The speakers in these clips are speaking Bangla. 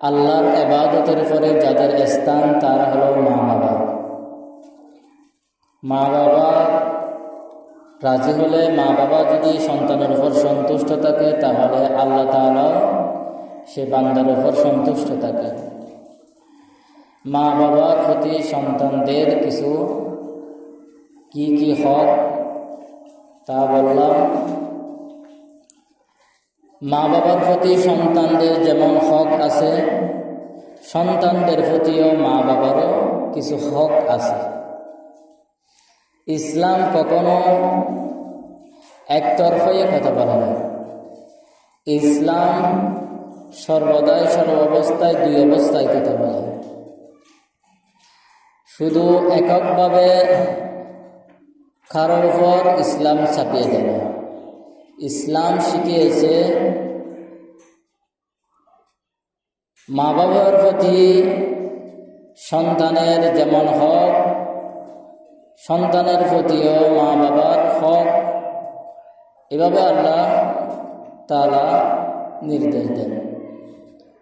আল্লাহর এবাদতের পরে যাদের স্থান, তারা হলো মা বাবা। মা বাবা রাজি হলে মা বাবা যদি সন্তানের উপর সন্তুষ্ট থাকে, তাহলে আল্লাহ তাআলা সে বান্দার উপর সন্তুষ্ট থাকে। মা বাবার প্রতি সন্তানদের কিছু কি কি হক তা বললাম। মা বাবার প্রতি সন্তানদের যেমন হক আছে, সন্তানদের প্রতিও মা বাবারও কিছু হক আছে। ইসলাম কখনো একতরফাই কথা বলে না। ইসলাম সর্বদাই সর্ব অবস্থায় দুই অবস্থায় কথা বলে। শুধু এককভাবে কারোর উপর ইসলাম ছাপিয়ে দেয় ইসলাম শিখিয়েছে মা বাবার প্রতি সন্তানের যেমন হক, সন্তানের প্রতিও মা বাবার হক। এভাবে আল্লাহ তালা নির্দেশ দেন।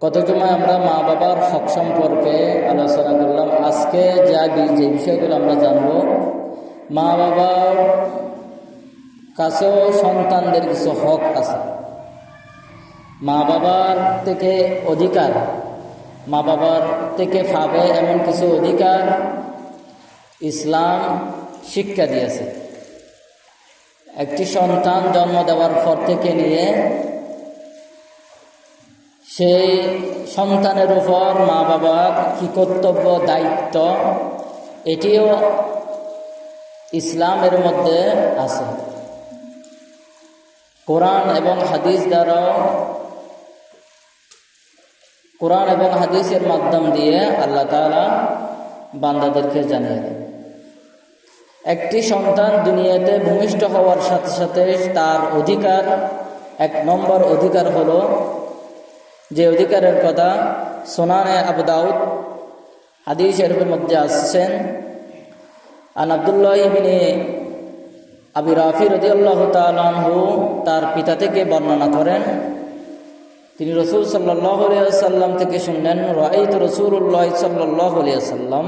কত সময় আমরা মা বাবার হক সম্পর্কে আলোচনা করলাম। আজকে যা যে বিষয়গুলো আমরা জানব মা বাবার কাছেও সন্তানদের কিছু হক আছে। মা বাবার থেকে অধিকার, মা বাবার থেকে পাবে এমন কিছু অধিকার ইসলাম শিক্ষা দিয়েছে। একটি সন্তান জন্ম দেওয়ার পর থেকে নিয়ে সেই সন্তানের উপর মা বাবার কি কর্তব্য, দায়িত্ব, এটিও ইসলামের মধ্যে আছে। কোরআন এবং হাদিস দ্বারাও কোরআন এবং হাদিসের মাধ্যম দিয়ে আল্লাহ তালা বান্দাদেরকে জানিয়ে দেন। একটি সন্তান দুনিয়াতে ভূমিষ্ঠ হওয়ার সাথে সাথে তার অধিকার, এক নম্বর অধিকার হলো যে অধিকারের কথা সোনানে আবু দাউদ হাদিসের মধ্যে আসছেন, আন আবদুল্লাহ ইবিনে আবি রাফি রদিয়াল্লাহ তালহু তার পিতা থেকে বর্ণনা করেন। তিনি রসুল সাল্লাহ সাল্লাম থেকে শুনলেন রাইত রসুল্লাহ সাল্লাহ সাল্লাম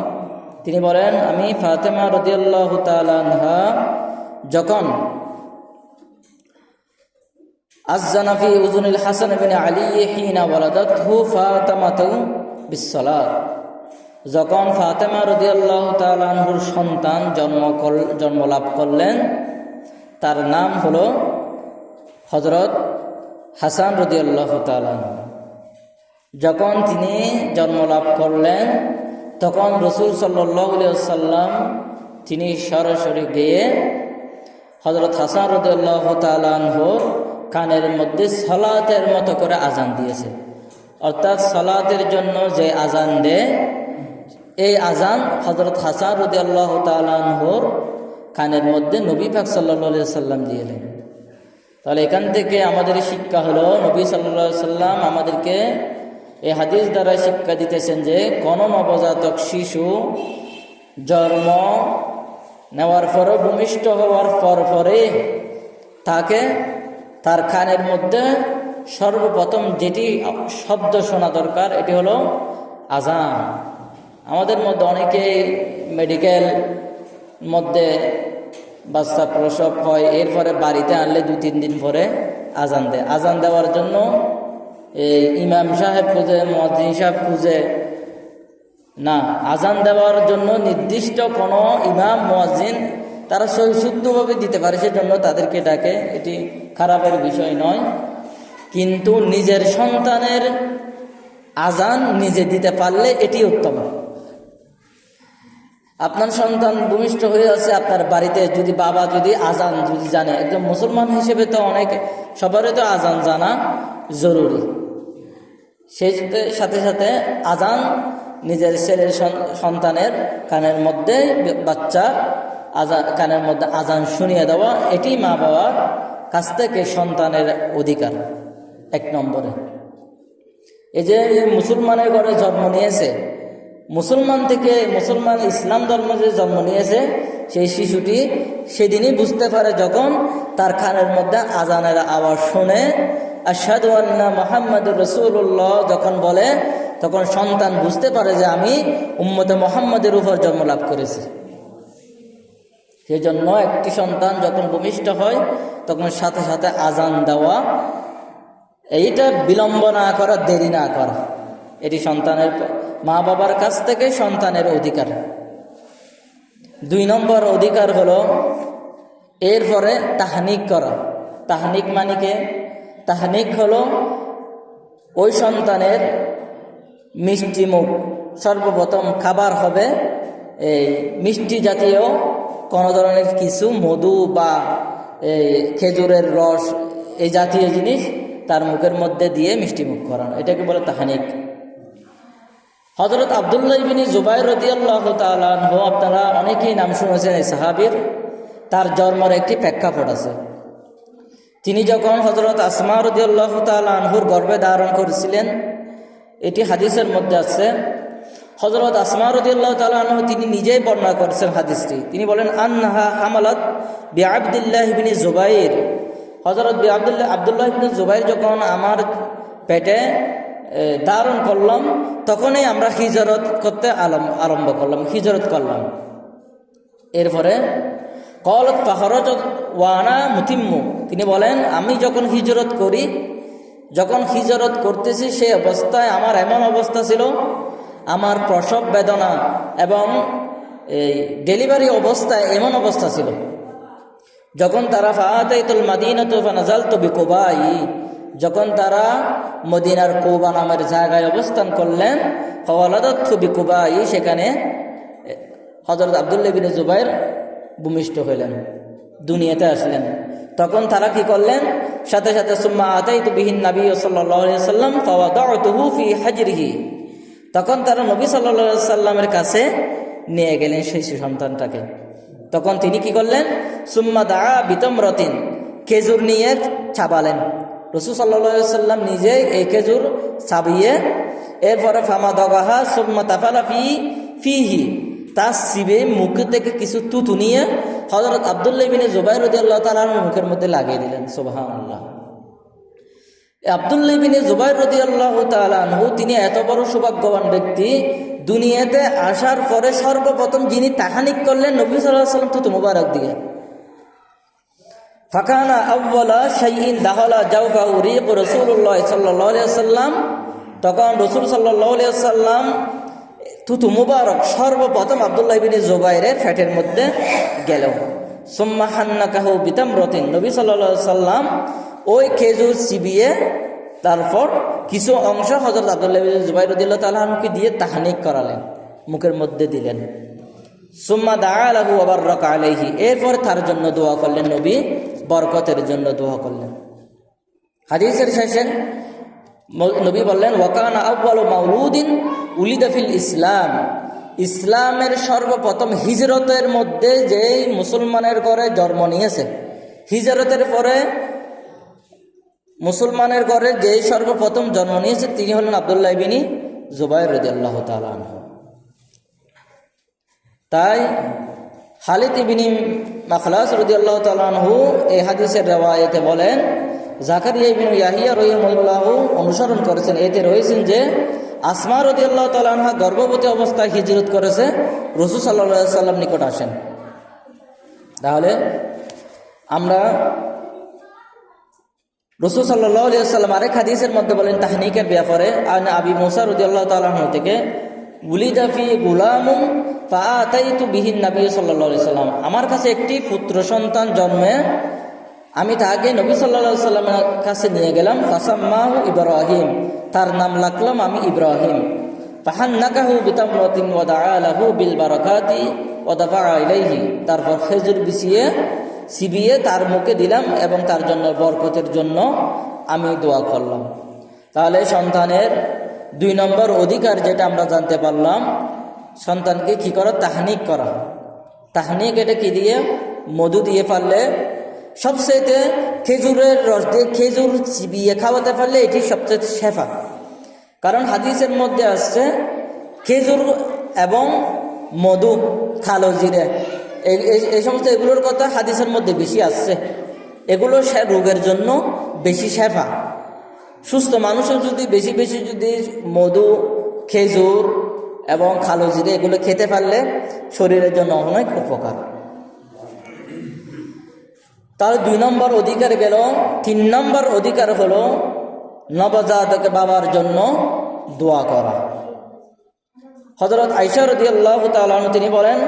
তিনি বলেন, আমি ফাতেমা রদিয়াল্লাহ তালহা যখন আজানাফি উজুনুল হাসান বিন আলী হিনা ওয়ালাদাত হু ফাতামাতু বিশ্বলাত যখন ফাতেমা রদিয়াল্লাহ তালানহুর সন্তান জন্ম জন্মলাভ করলেন তার নাম হল হজরত হাসান রদিয়াল্লাহ তালান যখন তিনি জন্মলাভ করলেন, তখন রসুল সাল্লাহ তিনি সরাসরি গিয়ে হজরত হাসান রদিয়াল্লাহ তালানহর কানের মধ্যে সলাতের মতো করে আজান দিয়েছে। অর্থাৎ সলাতের জন্য যে আজান দেয়, এই আজান হজরত হাসান রদি আল্লাহ তালহর কানের মধ্যে নবী ফাক সাল্লা সাল্লাম দিয়েলেন তাহলে এখান থেকে আমাদের শিক্ষা হলো, নবী সাল্লা সাল্লাম আমাদেরকে এই হাদিস দ্বারা শিক্ষা দিতেছেন যে, কোন নবজাতক শিশু জন্ম নেওয়ার পরও ভূমিষ্ঠ হওয়ার পর পরে তাকে তার কানের মধ্যে সর্বপ্রথম যেটি শব্দ শোনা দরকার, এটি হলো আজান আমাদের মধ্যে অনেকেই মেডিকেল মধ্যে বাচ্চা প্রসব হয়, এরপরে বাড়িতে আনলে দু তিন দিন পরে আজান দেয়। আজান দেওয়ার জন্য এই ইমাম সাহেব খুঁজে মজিন সাহেব খুঁজে, না, আজান দেওয়ার জন্য নির্দিষ্ট কোনো ইমাম মজিন তারা শুদ্ধভাবে দিতে পারে, সেজন্য তাদেরকে ডাকে। এটি খারাপের বিষয় নয়। কিন্তু নিজের সন্তানের আজান নিজে দিতে পারলে এটি উত্তম। আপনার সন্তান ভূমিষ্ঠ হয়ে আছে আপনার বাড়িতে যদি বাবা যদি আজান যদি জানে, একজন মুসলমান হিসেবে তো অনেক, সবারই তো আজান জানা জরুরি। সেই সাথে সাথে আজান নিজের ছেলের সন্তানের কানের মধ্যে বাচ্চা আজান কানের মধ্যে আজান শুনিয়ে দেওয়া, এটি মা বাবার কাছ থেকে সন্তানের অধিকার, এক নম্বরে। এই যে মুসলমানের ঘরে জন্ম নিয়েছে মুসলমান থেকে মুসলমান ইসলাম ধর্ম যে জন্ম নিয়েছে, সেই শিশুটি সেদিনই বুঝতে পারে যখন তার খানের মধ্যে আজানের আওয়াজ শুনে আসাদু আল্লাহ মোহাম্মদ রসুল্লাহ যখন বলে, তখন সন্তান বুঝতে পারে যে আমি উম্মতে মোহাম্মদের উপর জন্ম লাভ করেছি। সেই জন্য একটি সন্তান যখন ভূমিষ্ঠ হয়, তখন সাথে সাথে আজান দেওয়া, এইটা বিলম্ব না করা, দেরি না করা। এটি সন্তানের মা বাবার কাছ থেকে সন্তানের অধিকার। দুই নম্বর অধিকার হলো এরপরে তাহানিক করা। তাহনিক মানিকে তাহানিক হলো ওই সন্তানের মিষ্টি মুখ, সর্বপ্রথম খাবার হবে এই মিষ্টি জাতীয় কোনো ধরনের কিছু, মধু বা এই খেজুরের রস, এই জাতীয় জিনিস তার মুখের মধ্যে দিয়ে মিষ্টি মুখ করানো। এটাকে বলে তাহানিক। হজরত আবদুল্লাহ বিনী জুবাই রদিয়াল্লাহ তালহ আপনারা অনেকেই নাম শুনেছেন এই সাহাবির। তার জন্মের একটি প্রেক্ষাপট আছে। তিনি যখন হজরত আসমা রদিয়াল্লাহ তালহুর গর্ভে ধারণ করেছিলেন, এটি হাদিসের মধ্যে আছে। হজরত আসমা রদিয়াল্লাহ তালহ তিনি নিজেই বর্ণনা করেছেন হাদিসটি। তিনি বলেন আন্নাহা হামালত বি আবদুল্লাহ বিনী জুবাইর। হজরত বি আবদুল্লাহ আবদুল্লাহ বিনী জুবাইর যখন আমার পেটে ধারণ করলাম, তখনই আমরা হিজরত করতে আরম্ভ করলাম, হিজরত করলাম। এরপরে, কলত পাহরজ ওয়ানা মুতিম্মু, তিনি বলেন, আমি যখন হিজরত করি, যখন হিজরত করতেছি, সে অবস্থায় আমার এমন অবস্থা ছিল, আমার প্রসব বেদনা এবং এই ডেলিভারি অবস্থায় এমন অবস্থা ছিল। যখন তারা ফাহাতাইতুল মাদিনাতু ফানাজালতু বিকুবাই যখন তারা মদিনার কৌবা নামের জায়গায় অবস্থান করলেন ফওয়ালাদাতু বিকুবাই সেখানে হজরত আবদুল্লাহ বিন জুবাইর ভূমিষ্ঠ হইলেন, দুনিয়াতে আসলেন। তখন তারা কি করলেন? সাথে সাথে, সুম্মা আতাইতু বিহিন নবী সাল্লাম ফাওয়াদাতুহু ফি হাজরিহি। তখন তারা নবী আলাইহি সাল্লামের কাছে নিয়ে গেলেন সেই সন্তানটাকে। তখন তিনি কি করলেন? সুম্মা দা বিতম রতিন খেজুর নিয়ে ছাবালেন রসুল সাল্লা সাল্লাম নিজে এই খেজুর ছাবিয়ে এরপরে ফামা দগাহা সুম্মা তাফালা ফি, ফিহি। তার শিবে মুখ থেকে কিছু তুতু নিয়ে হজরত আবদুল্লাহ বিনে জুবাইর আল্লাহ তালার মুখের মধ্যে লাগিয়ে দিলেন সোবাহান আল্লাহ আবদুল্লাহ বিনে জুবাইর রদি আল্লাহ তালু তিনি এত বড় সৌভাগ্যবান ব্যক্তি, দুনিয়াতে আসার পরে সর্বপ্রথম যিনি তাহানিক করলেন, নবী সাল্লাহ সাল্লাম তুতু মুবারক দিয়ে। ফাকানা দাহলা রসুল মুবারক সর্বপ্রথম ফ্যাটের মধ্যে গেল। সোম্মা হান্না কাহু নবী ওই খেজুর চিবিয়ে তারপর কিছু অংশ হজরত আবদুল্লাহ জুবাইরুদ্দিল্লাহ তালাহকে দিয়ে তাহানিক করালেন, মুখের মধ্যে দিলেন। সুম্মা দা আলাহু আবার রকা আলাইহি। এরপর তার জন্য দোয়া করলেন নবী বরকতের জন্য দোয়া করলেন। হাদিসের শেষে নবী বললেন, ওয়াকান আব্বাল মাউলুদ্দিন উলিদাফিল ইসলাম। ইসলামের সর্বপ্রথম হিজরতের মধ্যে যেই মুসলমানের ঘরে জন্ম নিয়েছে, হিজরতের পরে মুসলমানের ঘরে যেই সর্বপ্রথম জন্ম নিয়েছে, তিনি হলেন আবদুল্লাহ বিনী জুবাইর রদি আল্লাহ তাই খালিদ ইবিনি মাখলাস রদি আল্লাহ তালানহু এই হাদিসের রেওয়ায়তে বলেন, জাকারিয়া ইবিন ইয়াহিয়া রহিমুল্লাহ অনুসরণ করেছেন, এতে রয়েছেন যে আসমা রদি আল্লাহ তালানহা গর্ভবতী অবস্থায় হিজরত করেছে, রসুল সাল্লা সাল্লাম নিকট আসেন। তাহলে আমরা রসুল সাল্লাহ আলিয়া সাল্লাম আরেক হাদিসের মধ্যে বলেন, তাহনিকের ব্যাপারে আবি মোসা রদি আল্লাহ তালাহ থেকে উলিদাফি গুলামুম ফাতাইতু বিহিন নবী সাল্লাহ সাল্লাম। আমার কাছে একটি পুত্র সন্তান জন্মে, আমি তাকে নবী সাল্লা সাল্লামের কাছে নিয়ে গেলাম, ফাসাম্মাহু ইব্রাহিম। তার নাম রাখলাম আমি ইব্রাহিম। ফাহান্নাকাহু বিতামরাতিন ওয়াদা আলাহু বিল বারাকাতি ওয়াদাফা ইলাইহি তারপর খেজুর বিছিয়ে সিবিয়ে তার মুখে দিলাম এবং তার জন্য বরকতের জন্য আমি দোয়া করলাম। তাহলে সন্তানের দুই নম্বর অধিকার যেটা আমরা জানতে পারলাম, সন্তানকে কি করা? তাহনিক করা। তাহনিক এটা কি দিয়ে? মধু দিয়ে পারলে সবচেয়ে খেজুরের রস দিয়ে খেজুর চিবিয়ে খাওয়াতে পারলে এটি সবচেয়ে শেফা। কারণ হাদিসের মধ্যে আসছে, খেজুর এবং মধু খালো জিরে। এই- সমস্ত এগুলোর কথা হাদিসের মধ্যে বেশি আসছে। এগুলো রোগের জন্য বেশি শেফা। সুস্থ মানুষের যদি বেশি বেশি যদি মধু খেজুর এবং খালো জিরে এগুলো খেতে পারলে শরীরের জন্য অনেক উপকার তার দুই নম্বর অধিকার গেল তিন নম্বর অধিকার হলো নবজাতক বাবার জন্য দোয়া করা হজরত আইসা রদি আল্লাহ তিনি বলেন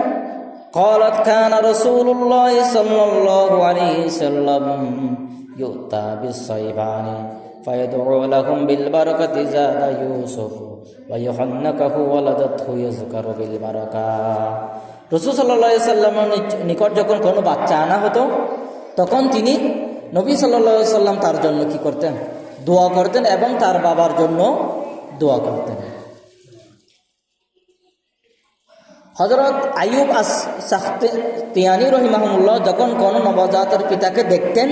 قالت كان رسول الله صلى الله عليه وسلم يؤتى بالصيبان فيدعو لهم بالبركة زاد يوسف ويحنكه ولدته يذكر بالبركة রসুল সাল্লাহ সাল্লামের নিকট যখন কোনো বাচ্চা আনা হতো তখন তিনি নবী সাল্লা সাল্লাম তার জন্য কি করতেন দোয়া করতেন এবং তার বাবার জন্য দোয়া করতেন হজরত আইয়ুব আস তিয়ানি রহিমাহমুল্লাহ যখন কোনো নবজাতের পিতাকে দেখতেন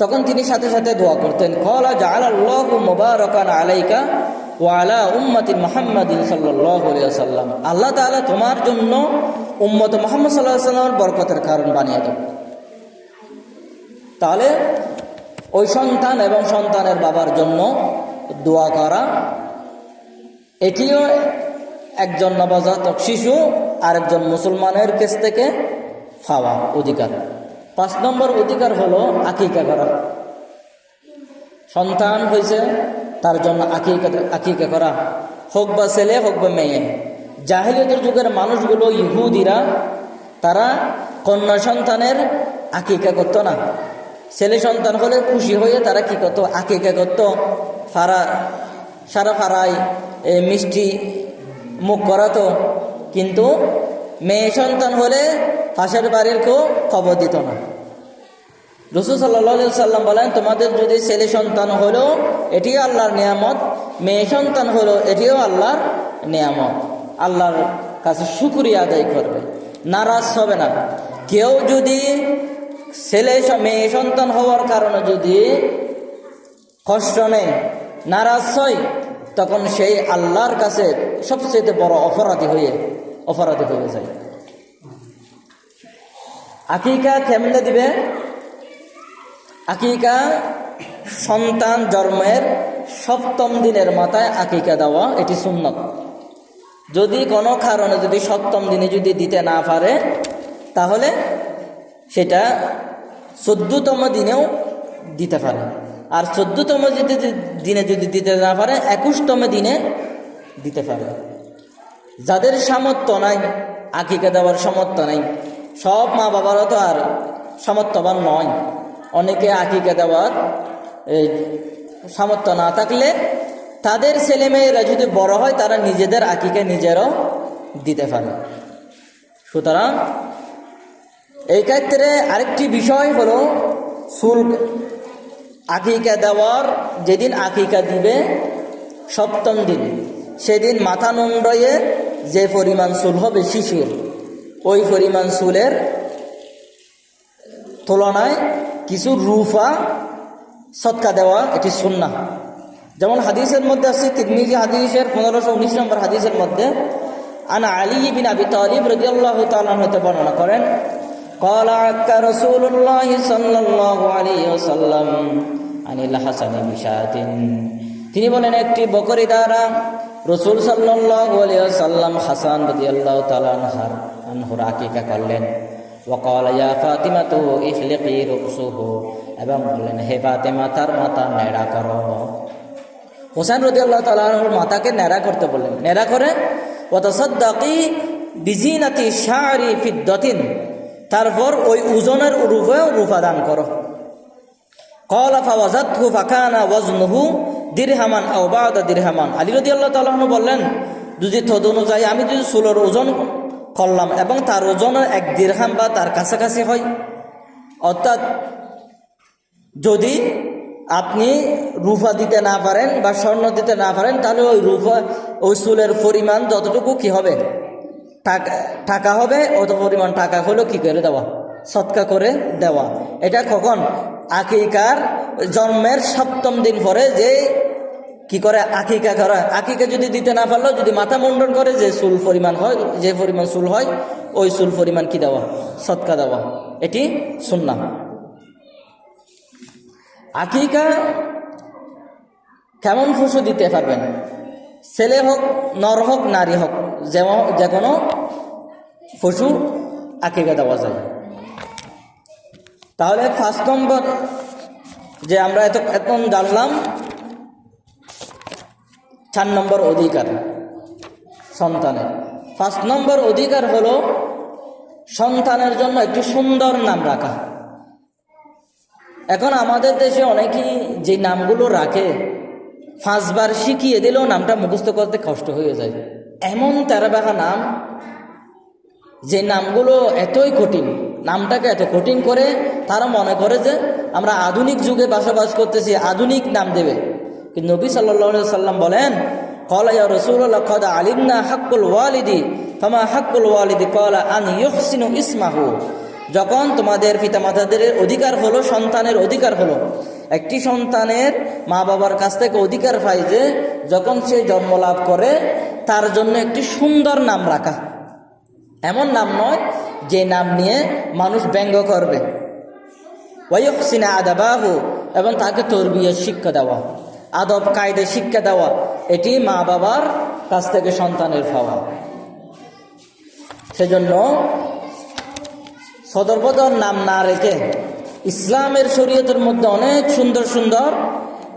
তখন তিনি সাথে সাথে দোয়া করতেন, কলা জাল আল্লাহ মুবারকান আলাইকা ওয়ালা উম্মতিন মোহাম্মদিন সাল্লাহ সাল্লাম আল্লাহ তালা তোমার জন্য উম্মত মোহাম্মদ সাল্লাহ সাল্লামের বরকতের কারণ বানিয়ে দেব তাহলে ওই সন্তান এবং সন্তানের বাবার জন্য দোয়া করা, এটিও একজন নবজাতক শিশু আর একজন মুসলমানের কাছ থেকে পাওয়া অধিকার। পাঁচ নম্বর অধিকার হলো আকিকা করা। সন্তান হয়েছে তার জন্য আকিকা আকিকা করা। হোক বা ছেলে, হোক বা মেয়ে। জাহিলিয়তের যুগের মানুষগুলো ইহুদিরা, তারা কন্যা সন্তানের আকিকা করতো না। ছেলে সন্তান হলে খুশি হয়ে তারা কি করতো? আকিকা করত। ফারা, সারা ফারাই মিষ্টি মুখ করাতো। কিন্তু মেয়ে সন্তান হলে পাশের বাড়ির কেউ খবর দিত না। রসুল সাল্লা সাল্লাম বলেন, তোমাদের যদি ছেলে সন্তান হলো, এটিও আল্লাহর নিয়ামত। মেয়ে সন্তান হলো, এটিও আল্লাহর নিয়ামত। আল্লাহর কাছে শুক্রিয়া আদায় করবে। নারাজ হবে না। কেউ যদি ছেলে মেয়ে সন্তান হওয়ার কারণে যদি কষ্ট নেয়, নারাজ হয়, তখন সেই আল্লাহর কাছে সবচেয়ে বড় অপরাধী হয়ে অপরাধী হয়ে যায়। আকিকা কেমনে দিবে? আকিকা সন্তান জন্মের সপ্তম দিনের মাথায় আকিকা দেওয়া, এটি সুন্নত। যদি কোনো কারণে যদি সপ্তম দিনে যদি দিতে না পারে, তাহলে সেটা চোদ্দতম দিনেও দিতে পারে। আর চোদ্দতম যদি দিনে যদি দিতে না পারে, একুশতম দিনে দিতে পারে। যাদের সামর্থ্য নাই, আকিকা দেওয়ার সামর্থ্য নাই, সব মা বাবারও তো আর সামর্থ্যবান নয়। অনেকে আকিকা দেওয়ার সামর্থ্য না থাকলে তাদের ছেলেমেয়েরা যদি বড় হয়, তারা নিজেদের আকিকে নিজেরও দিতে পারে। সুতরাং এই ক্ষেত্রে আরেকটি বিষয় হলো সুল আকিকা দেওয়ার যেদিন আকিকা দিবে, সপ্তম দিন, সেদিন মাথা নন্ডয়ে যে পরিমাণ চুল হবে, শিশুর, ওই পরিমাণ চুলের তুলনায় কিছু রুফা সৎকা দেওয়া এটি সুন্না যেমন হাদিসের মধ্যে আছে তিরমিজি হাদিসের পনেরোশো উনিশ নম্বর হাদিসের মধ্যে আনা আলী বিন আবি তালিব রদি আল্লাহ তালন হতে বর্ণনা করেন قال عك رسول الله صلى الله عليه وسلم عن الحسن بشات তিনি বলেন একটি বকরি দ্বারা রসুল সাল্লাম হাসান রদি আল্লাহ তালানহার আনহুর আকিকা করলেন ওকাল ইয়া ফাতিমা তো ইহলিকি রুকসুহু এবং বললেন, হে ফাতেমা, তার মাথা নেড়া করো। হোসেন রদি আল্লাহ তালাহুর মাথাকে নেড়া করতে বললেন। নেড়া করে অত সদ্দাকি বিজিনাতি শাহরি ফিদ্দতিন। তারপর ওই ওজনের রূপেও রূপা দান করো। কলাফা ওয়াজাতহু ফাকানা ওয়াজনুহু দিরহামান আও বাদা দিরহামান। আলী রদি আল্লাহ তালাহনু বললেন, যদি তদ অনুযায়ী আমি যদি চুলোর ওজন করলাম এবং তার ওজন এক দিরহাম বা তার কাছাকাছি হয়। অর্থাৎ যদি আপনি রুফা দিতে না পারেন বা স্বর্ণ দিতে না পারেন, তাহলে ওই রুফা, ওই চুলের পরিমাণ যতটুকু কি হবে? টাকা টাকা হবে অত পরিমাণ টাকা হলেও কি করে দেওয়া? সৎকা করে দেওয়া। এটা কখন? আকিকার জন্মের সপ্তম দিন পরে যে কি করে? আকিকা করা আকিকা যদি দিতে না পারলেও যদি মাথা মুন্ডন করে, যে চুল পরিমাণ হয়, যে পরিমাণ চুল হয়, ওই চুল পরিমাণ কি দেওয়া? সৎকা দেওয়া। এটি শুননা আকিকা কেমন পশু দিতে পারবেন? ছেলে হোক, নর হোক, নারী হোক যেমন যে কোনো পশু আকিকা দেওয়া যায়। তাহলে ফার্স্ট নম্বর যে আমরা এত এখন জানলাম চার নম্বর অধিকার সন্তানের। পাঁচ নম্বর অধিকার হলো সন্তানের জন্য একটি সুন্দর নাম রাখা। এখন আমাদের দেশে অনেকেই যে নামগুলো রাখে, পাঁচবার শিখিয়ে দিলেও নামটা মুখস্থ করতে কষ্ট হয়ে যায়। এমন তেরাবাহা নাম, যে নামগুলো এতই কঠিন, নামটাকে এত কঠিন করে তারা মনে করে যে আমরা আধুনিক যুগে বসবাস করতেছি, আধুনিক নাম দেবে। কিন্তু নবী সাল্লা সাল্লাম বলেন, কলা রসুল্লাহ কদা আলিমনা হাক্কুল ওয়ালিদি, ফামা হাক্কুল ওয়ালিদি কলা আন ইহসিনু ইসমাহু। যখন তোমাদের পিতামাতাদের অধিকার হলো, সন্তানের অধিকার হলো, একটি সন্তানের মা বাবার কাছ থেকে অধিকার পায় যে, যখন সে জন্ম লাভ করে, তার জন্য একটি সুন্দর নাম রাখা। এমন নাম নয় যে নাম নিয়ে মানুষ ব্যঙ্গ করবে। ওয়সিনা আদাবাহু, এবং তাকে তরবিয়ত শিক্ষা দেওয়া। আদব, কায়দে, শিক্ষা দেওয়া, এটি মা বাবার কাছ থেকে সন্তানের পাওয়া। সেজন্য সদরবদর নাম না রেখে ইসলামের শরীয়তের মধ্যে অনেক সুন্দর সুন্দর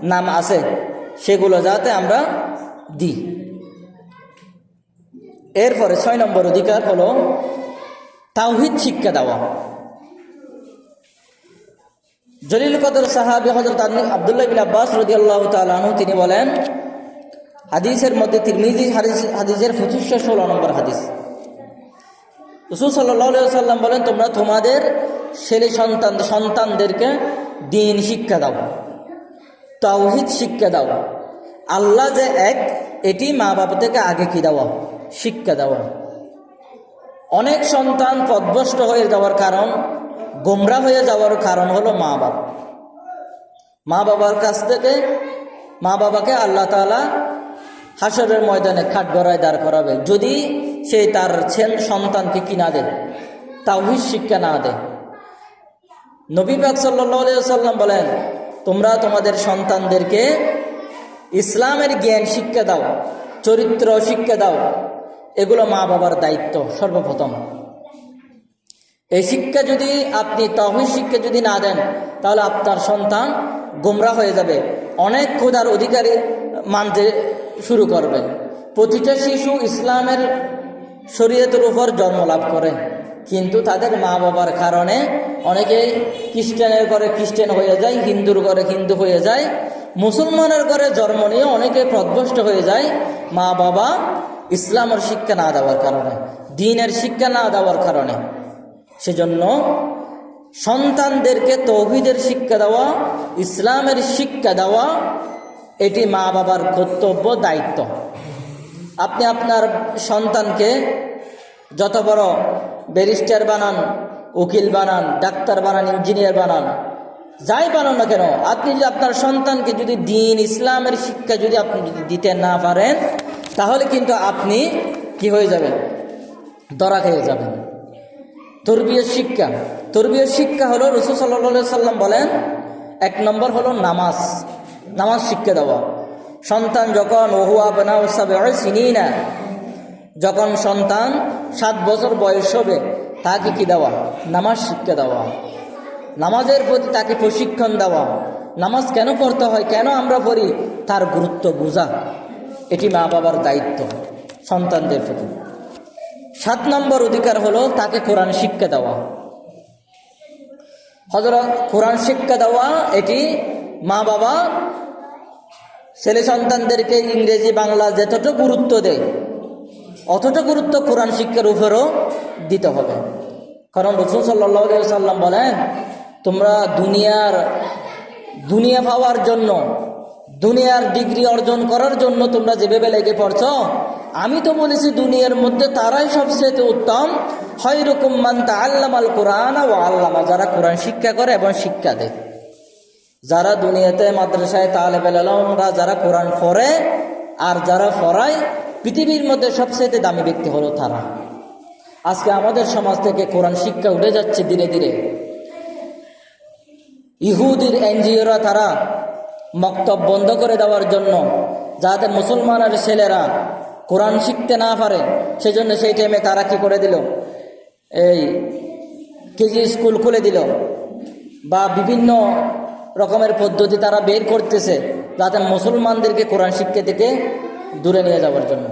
নাম আছে, সেগুলো যাতে আমরা দিই। এরপরে ছয় নম্বর অধিকার হলো তাওহিদ শিক্ষা দেওয়া। জলিল কদর সাহাবি হজরত আবদুল্লাহ বিন আব্বাস রদি আল্লাহ তালু তিনি বলেন, হাদিসের মধ্যে তিরমিজি হাদিস, হাদিসের পঁচিশশো ষোলো নম্বর হাদিস। রসুল সাল্লাহ সাল্লাম বলেন, তোমরা তোমাদের ছেলে সন্তান, সন্তানদেরকে দিন শিক্ষা দাও, তাওহিদ শিক্ষা দাও। আল্লাহ যে এক, এটি মা বাবা থেকে আগে কি দেওয়া? শিক্ষা দেওয়া। অনেক সন্তান পদভষ্ট হয়ে যাওয়ার কারণ গোমরা হয়ে যাওয়ার কারণ হলো মা বাবা। মা বাবার কাছ থেকে মা বাবাকে আল্লাহ তালা হাসরের ময়দানে খাটগড়ায় দাঁড় করাবে। যদি সে তার সন্তানকে কিনা দেয়, তাওহিদ শিক্ষা না দেয়। নবী পাক সাল্লাম বলেন, তোমরা তোমাদের সন্তানদেরকে ইসলামের জ্ঞান শিক্ষা দাও, চরিত্র শিক্ষা দাও। এগুলো মা বাবার দায়িত্ব সর্বপ্রথম। এই শিক্ষা যদি আপনি তহিদ শিক্ষা যদি না দেন, তাহলে আপনার সন্তান গোমরা হয়ে যাবে। অনেক ক্ষুধার অধিকারী মানতে শুরু করবে। প্রতিটা শিশু ইসলামের শরীয়তের উপর জন্ম লাভ করে। কিন্তু তাদের মা বাবার কারণে অনেকেই খ্রিস্টানের ঘরে খ্রিস্টান হয়ে যায়, হিন্দুর ঘরে হিন্দু হয়ে যায়, মুসলমানের ঘরে জন্ম নিয়ে অনেকে প্রধ্বষ্ট হয়ে যায় মা বাবা ইসলামের শিক্ষা না দেওয়ার কারণে, দিনের শিক্ষা না দেওয়ার কারণে। সেজন্য সন্তানদেরকে তৌহিদের শিক্ষা দেওয়া, ইসলামের শিক্ষা দেওয়া, এটি মা বাবার কর্তব্য, দায়িত্ব। আপনি আপনার সন্তানকে যত বড় ব্যারিস্টার বানান, উকিল বানান, ডাক্তার বানান, ইঞ্জিনিয়ার বানান, যাই বানান না কেন, আপনি যদি আপনার সন্তানকে যদি দিন, ইসলামের শিক্ষা যদি আপনি যদি দিতে না পারেন, তাহলে কিন্তু আপনি কি হয়ে যাবেন? দরা খেয়ে যাবেন। তরবিয়ত শিক্ষা। তরবিয়ত শিক্ষা হলো রসুল সাল্লা সাল্লাম বলেন, এক নম্বর হলো নামাজ নামাজ শিক্ষা দেওয়া। সন্তান যখন ওহুয়া বেনা ওসাবে চিনি না যখন সন্তান সাত বছর বয়স হবে, তাকে কি দেওয়া? নামাজ শিক্ষা দেওয়া। নামাজের প্রতি তাকে প্রশিক্ষণ দেওয়া। নামাজ কেন পড়তে হয়, কেন আমরা পড়ি? তার গুরুত্ব বোঝা। এটি মা বাবার দায়িত্ব সন্তানদের প্রতি। সাত নম্বর অধিকার হলো তাকে কোরআন শিক্ষা দেওয়া। হজরত কোরআন শিক্ষা দেওয়া এটি মা বাবা, ছেলে সন্তানদেরকে ইংরেজি, বাংলা যতটা গুরুত্ব দেয় অতটা গুরুত্ব কোরআন শিক্ষার উপরও দিতে হবে। কারণ রসুল সাল্লা সাল্লাম বলেন, তোমরা দুনিয়ার, দুনিয়া পাওয়ার জন্য, দুনিয়ার ডিগ্রি অর্জন করার জন্য তোমরা যেভাবে লেগে পড়ছ আমি তো বলেছি, দুনিয়ার মধ্যে তারাই সবচেয়ে উত্তম। হয় রকম মানতা আল্লাম আল কোরআন ও আল্লামা, যারা কোরআন শিক্ষা করে এবং শিক্ষা দেয়। যারা দুনিয়াতে, মাদ্রাসায় তালেবেল আলমরা যারা কোরআন পড়ে আর যারা পড়ায়, পৃথিবীর মধ্যে সবচেয়ে দামি ব্যক্তি হলো তারা। আজকে আমাদের সমাজ থেকে কোরআন শিক্ষা উঠে যাচ্ছে ধীরে ধীরে। ইহুদির এনজিওরা তারা মক্তব বন্ধ করে দেওয়ার জন্য যাতে মুসলমানের ছেলেরা কোরআন শিখতে না পারে, সেজন্য সেই টাইমে তারা কি করে দিল? এই কেজি স্কুল খুলে দিল বা বিভিন্ন রকমের পদ্ধতি তারা বের করতেছে যাতে মুসলমানদেরকে কোরআন শিক্ষা থেকে দূরে নিয়ে যাওয়ার জন্য।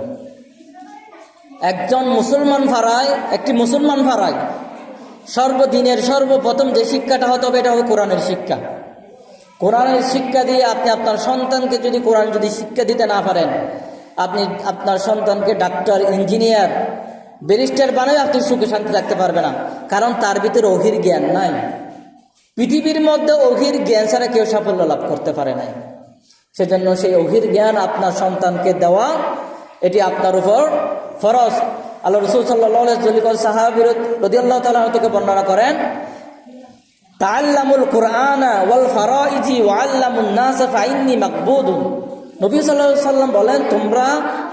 একজন মুসলমান ফারায়, একটি মুসলমান ফারায়, সর্বদিনের সর্বপ্রথম যে শিক্ষাটা হতে হবে এটা হবে কোরআনের শিক্ষা। কোরআনের শিক্ষা দিয়ে আপনি আপনার সন্তানকে যদি কোরআন যদি শিক্ষা দিতে না পারেন আপনি আপনার সন্তানকে ডাক্তার, ইঞ্জিনিয়ার, ব্যারিস্টার বানায় আপনি সুখে শান্তি রাখতে পারবে না। কারণ তার ভিতরে অহির জ্ঞান নাই। পৃথিবীর মধ্যে অহির জ্ঞান ছাড়া কেউ সাফল্য লাভ করতে পারে নাই। সেজন্য সেই অহির জ্ঞান আপনার সন্তানকে দেওয়া, এটি আপনার উপর ফরজ। আল্লাহ রসুল সাল্লাহ সাহাবির রদিয়াল্লাহ তালা থেকে বর্ণনা করেন তাল্লামুল কোরআন ওয়াল ফারাইজি ওয়াল্লামুন নাস ফাইন্নি মাকবুদুন। নবী সাল্লাল্লাহু সাল্লাম বলেন, তোমরা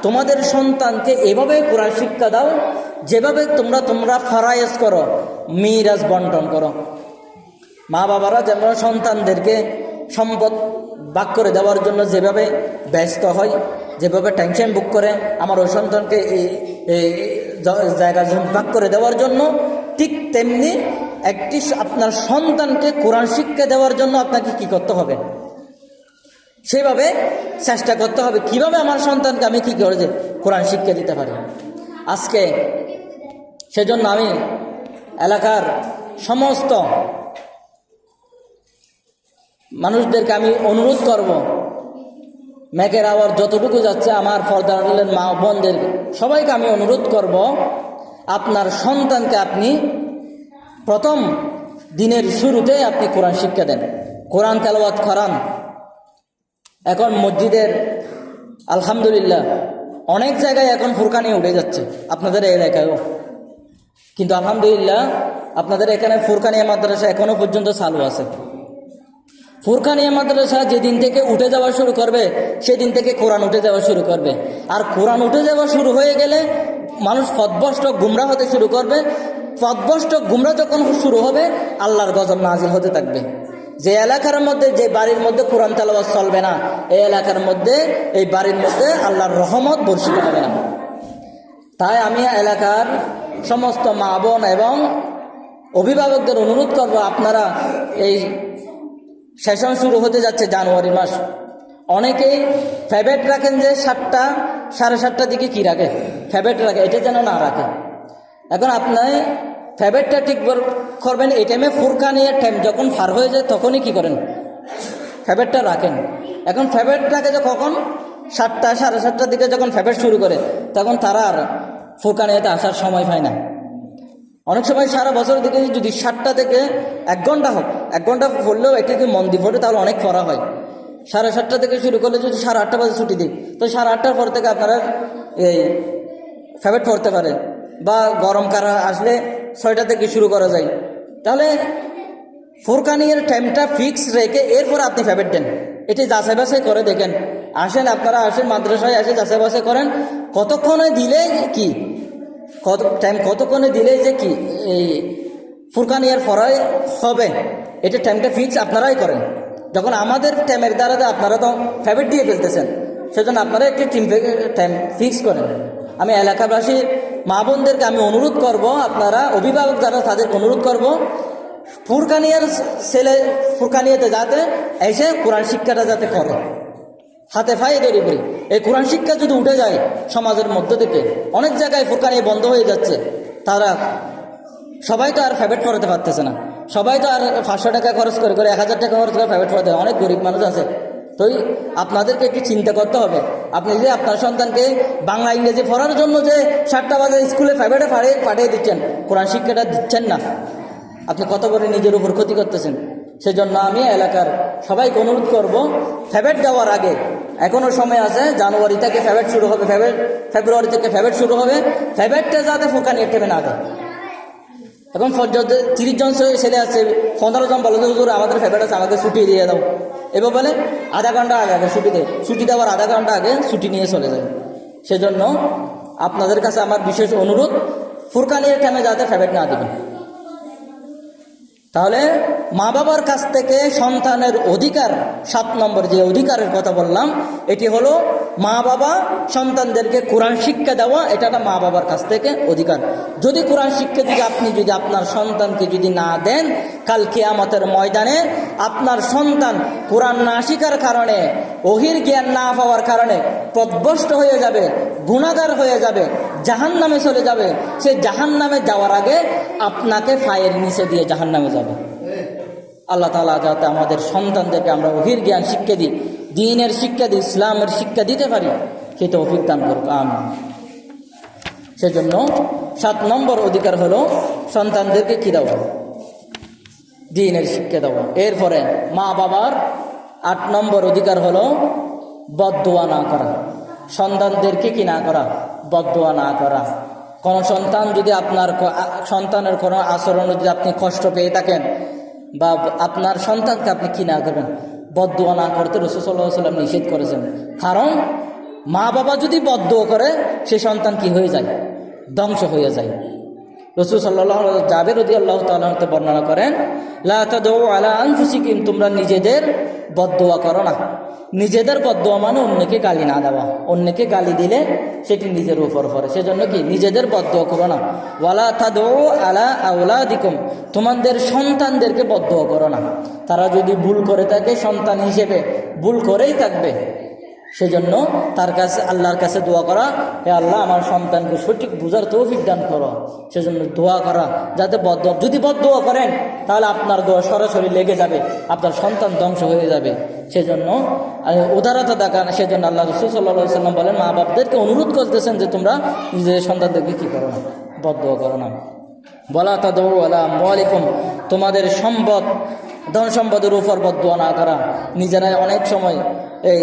তোমাদের সন্তানকে এভাবে কোরআন শিক্ষা দাও, যেভাবে তোমরা তোমরা ফারায়েজ করো, মিরাজ বন্টন করো। মা বাবারা যেমন সন্তানদেরকে সম্পদ ভাগ করে দেওয়ার জন্য যেভাবে ব্যস্ত হয়, যেভাবে টেনশন বুক করে, আমার ওই সন্তানকে এই জায়গা ভাগ করে দেওয়ার জন্য, ঠিক তেমনি একটি আপনার সন্তানকে কোরআন শিক্ষা দেওয়ার জন্য আপনাকে কি করতে হবে? সেভাবে চেষ্টা করতে হবে। কীভাবে আমার সন্তানকে আমি কি করে কোরআন শিক্ষা দিতে পারি? আজকে সেজন্য আমি এলাকার সমস্ত মানুষদেরকে আমি অনুরোধ করব ম্যাকের আওয়ার যতটুকু যাচ্ছে আমার ফর্দারের মা বোনদের সবাইকে আমি অনুরোধ করব, আপনার সন্তানকে আপনি প্রথম দিনের শুরুতে আপনি কোরআন শিক্ষা দেন। কোরআন তেলাওয়াত করান এখন মসজিদের আলহামদুলিল্লাহ অনেক জায়গায় এখন ফুরকানি উঠে যাচ্ছে। আপনাদের এই এলাকায়ও। কিন্তু আলহামদুলিল্লাহ আপনাদের এখানে ফুরকানিয়া মাদ্রাসা এখনও পর্যন্ত চালু আছে। ফুরকানিয়া মাদ্রাসা যেদিন থেকে উঠে যাওয়া শুরু করবে, সেদিন থেকে কোরআন উঠে যাওয়া শুরু করবে। আর কোরআন উঠে যাওয়া শুরু হয়ে গেলে মানুষ পদভষ্ট গুমরা হতে শুরু করবে। পদভষ্ট গুমরা যখন শুরু হবে, আল্লাহর গজব নাজিল হতে থাকবে। যে এলাকার মধ্যে, যে বাড়ির মধ্যে কোরআন তালাবাদ চলবে না, এই এলাকার মধ্যে, এই বাড়ির মধ্যে আল্লাহর রহমত বর্ষিত হবে না। তাই আমি এলাকার সমস্ত মা বোন এবং অভিভাবকদের অনুরোধ করব, আপনারা এই সেশন শুরু হতে যাচ্ছে জানুয়ারি মাস। অনেকেই ফেভারেট রাখেন যে সাতটা, সাড়ে সাতটার দিকে কি রাখে? ফেভারেট রাখে, এটা যেন না রাখে। এখন আপনি ফেভারেটটা ঠিক করবেন, এই টাইমে ফুরকানিয়ার টাইম যখন ফার হয়ে যায় তখনই কি করেন? ফেভারেটটা রাখেন। এখন ফেভারেট রাখে যে কখন? সাতটা, সাড়ে সাতটার দিকে যখন ফেভারেট শুরু করে, তখন তারা আর ফুরকানিয়াতে আসার সময় পায় না। অনেক সময় সারা বছরের দিকে যদি সাতটা থেকে এক ঘণ্টা হোক, এক ঘণ্টা পড়লেও এটি যদি মন দিয়ে পড়ে তাহলে অনেক পড়া হয়। সাড়ে সাতটা থেকে শুরু করলে যদি সাড়ে আটটা বাজে ছুটি দিই, তো সাড়ে আটটার পর থেকে আপনারা এই ফেভারেট পড়তে পারে বা গরম কারা আসলে ছয়টা থেকে শুরু করা যায়। তাহলে ফুরকানির টাইমটা ফিক্স রেখে এরপর আপনি ফেভারেট দেন। এটি যাচাই বাছাই করে দেখেন। আসেন, আপনারা আসেন, মাদ্রাসায় আসে যাচাই বাছাই করেন। কতক্ষণে দিলে কি? কত টাইম কতক্ষণে দিলে যে কি? এই ফুরকানিয়ার ফরাই হবে। এটা টাইমটা ফিক্স আপনারাই করেন। যখন আমাদের টাইমের দ্বারা আপনারা তো ফেভারিট দিয়ে ফেলতেছেন, সেজন্য আপনারা একটি টিম টাইম ফিক্স করেন। আমি এলাকাবাসী মা বোনদেরকে আমি অনুরোধ করব, আপনারা অভিভাবক যারা তাদেরকে অনুরোধ করব, ফুরকানিয়ার ছেলে ফুরকানিয়াতে যাতে এসে কোরআন শিক্ষাটা যাতে করে। হাতে ফাইয়ে তৈরি করি। এই কোরআন শিক্ষা যদি উঠে যায় সমাজের মধ্য থেকে, অনেক জায়গায় ফুরকানিয়া বন্ধ হয়ে যাচ্ছে। তারা সবাই তো আর ফেভারেট করাতে পারতেছে না। সবাই তো আর পাঁচশো টাকা খরচ করে করে এক হাজার টাকা খরচ করে ফেভারেট করাতে অনেক গরিব মানুষ আছে। তো আপনাদেরকে একটু চিন্তা করতে হবে। আপনি যে আপনার সন্তানকে বাংলা ইংরেজি পড়ার জন্য যে সাতটা বাজে স্কুলে ফেভারেটে পাঠিয়ে পাঠিয়ে দিচ্ছেন, কোরআন শিক্ষাটা দিচ্ছেন না। আপনি কত করে নিজের উপর ক্ষতি করতেছেন? সেজন্য আমি এলাকার সবাইকে অনুরোধ করব ফেভারেট দেওয়ার আগে এখনও সময় আছে, জানুয়ারি থেকে ফেভারেট শুরু হবে ফেভারেট ফেব্রুয়ারি থেকে ফেভারেট শুরু হবে। ফেভারেটটা যাতে ফোকানি টেবে না দেয়। এখন যদি তিরিশ জন ছেলে আছে, পনেরো জন বলো হুজুর আমাদের ফেভারেট আছে আমাকে ছুটি দিয়ে দাও। এবার বলে, আধা ঘণ্টা আগে আগে ছুটি দেয় ছুটি দেওয়ার আধা ঘণ্টা আগে ছুটি নিয়ে চলে যায়। সেজন্য আপনাদের কাছে আমার বিশেষ অনুরোধ ফুরকানির টাইমে যাতে ফেভারিট না দেবেন। তাহলে মা বাবার কাছ থেকে সন্তানের অধিকার, সাত নম্বর যে অধিকারের কথা বললাম, এটি হলো মা বাবা সন্তানদেরকে কোরআন শিক্ষা দেওয়া, এটা মা বাবার কাছ থেকে অধিকার। যদি কোরআন শিক্ষা যদি আপনি যদি আপনার সন্তানকে যদি না দেন, কাল কেয়ামতের ময়দানে আপনার সন্তান কোরআন না শিখার কারণে, অহির জ্ঞান না পাওয়ার কারণে পদভষ্ট হয়ে যাবে, গুণাগার হয়ে যাবে জাহান নামে চলে যাবে। সে জাহান নামে যাওয়ার আগে আপনাকে ফায়ের নিচে দিয়ে জাহান নামে যাবে। আল্লাহ তালা যাতে আমাদের সন্তানদেরকে আমরা অহির জ্ঞান শিক্ষা দিই, দিনের শিক্ষা দিই, ইসলামের শিক্ষা দিতে পারি সেটা অভিজ্ঞান করব আমি সেজন্য সাত নম্বর অধিকার হলো সন্তানদেরকে কী দেওয়া? দিনের শিক্ষা দেওয়া। এরপরে মা বাবার আট নম্বর অধিকার হলো বদোয়া না করা। সন্তানদেরকে কি না করা? বদোয়া না করা। কোনো সন্তান যদি আপনার সন্তানের কোনো আচরণে যদি আপনি কষ্ট পেয়ে থাকেন বা আপনার সন্তানকে আপনি কি না করবেন বদোয়া না করতে রসুসাল্লাহ সাল্লাম নিষেধ করেছেন। কারণ মা বাবা যদি বদোয়া করে, সে সন্তান কি হয়ে যায়? ধ্বংস হয়ে যায়। রসুল সাল্লাহ জাবের রদি আল্লাহ তালতে বর্ণনা করেন লাদৌ আলা আনফুসিকিম, তোমরা নিজেদের বদোয়া করো না। নিজেদের বদোয়া মানে অন্যকে গালি না দেওয়া। অন্যকে গালি দিলে সেটি নিজের উপর পড়ে। সেজন্য কি? নিজেদের বদোয়া করো না। ওয়ালা তাদৌ আলা আউলা দিকম তোমাদের সন্তানদেরকে বদোয়া করো না। তারা যদি ভুল করে থাকে, সন্তান হিসেবে ভুল করেই থাকবে। সেজন্য তার কাছে আল্লাহর কাছে দোয়া করা, হে আল্লাহ, আমার সন্তানকে সঠিক বুঝার তৌফিক দান করো। সেজন্য দোয়া করা, যাতে বদ যদি বদ দোয়া করেন, তাহলে আপনার দোয়া সরাসরি লেগে যাবে, আপনার সন্তান ধ্বংস হয়ে যাবে। সেজন্য উদারতা দেখান, সেজন্য আল্লাহ রসুল সাল্লাহ সাল্লাম বলেন মা বাপদেরকে অনুরোধ করতেছেন যে তোমরা নিজেদের সন্তানদেরকে কী করো না বদ দোয়া করো না। বলা তা দৌড়ালা মালিকুম তোমাদের সম্পদ, ধন সম্পদের উপর বদোয়া না করা। নিজেরাই অনেক সময় এই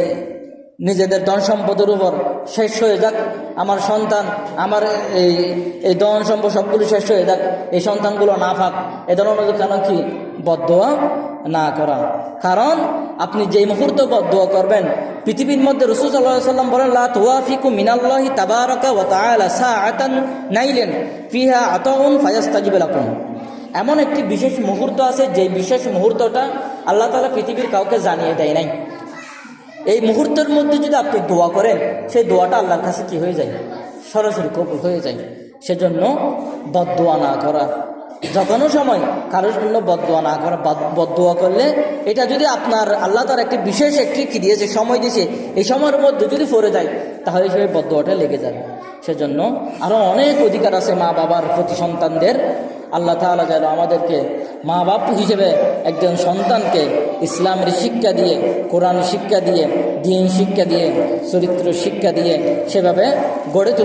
নিজেদের ধন সম্পদের উপর শেষ হয়ে যাক। আমার সন্তান, আমার এই এই ধন সম্পদ সবগুলো শেষ হয়ে যাক। এই সন্তানগুলো না ফাক এ ধরনের কেন কি বদোয়া না করা? কারণ আপনি যেই মুহূর্তে বদোয়া করবেন, পৃথিবীর মধ্যে রসুল সাল্লাহ সাল্লাম বলেন, লা তুয়াফিকু মিনাল্লাহি তাবারাকা ওয়া তাআলা সাআতান নাইলেন, ফিহা আতাউন ফায়াস্তাজিবু লাকুম। এমন একটি বিশেষ মুহূর্ত আছে যে বিশেষ মুহূর্তটা আল্লাহ তাআলা পৃথিবীর কাউকে জানিয়ে দেয় নাই। এই মুহূর্তের মধ্যে যদি আপনি দোয়া করেন, সেই দোয়াটা আল্লাহর কাছে কি হয়ে যায়? সরাসরি কবুল হয়ে যায়। সেজন্য বদোয়া না করা। যে কোনো সময় কারোর জন্য বদোয়া না করা, বদ- বদদোয়া করলে এটা যদি আপনার আল্লাহ তার একটি বিশেষ একটি কি দিয়েছে, সময় দিয়েছে, এই সময়ের মধ্যে যদি পড়ে যায়, তাহলে সেই বদোয়াটা লেগে যাবে। সেজন্য আরও অনেক অধিকার আছে মা বাবার প্রতি সন্তানদের। আল্লাহ তালা যেন আমাদেরকে মা বাপ হিসেবে একজন সন্তানকে ইসলামের শিক্ষা দিয়ে, কোরআন শিক্ষা দিয়ে, দিন শিক্ষা দিয়ে, চরিত্র শিক্ষা দিয়ে সেভাবে গড়ে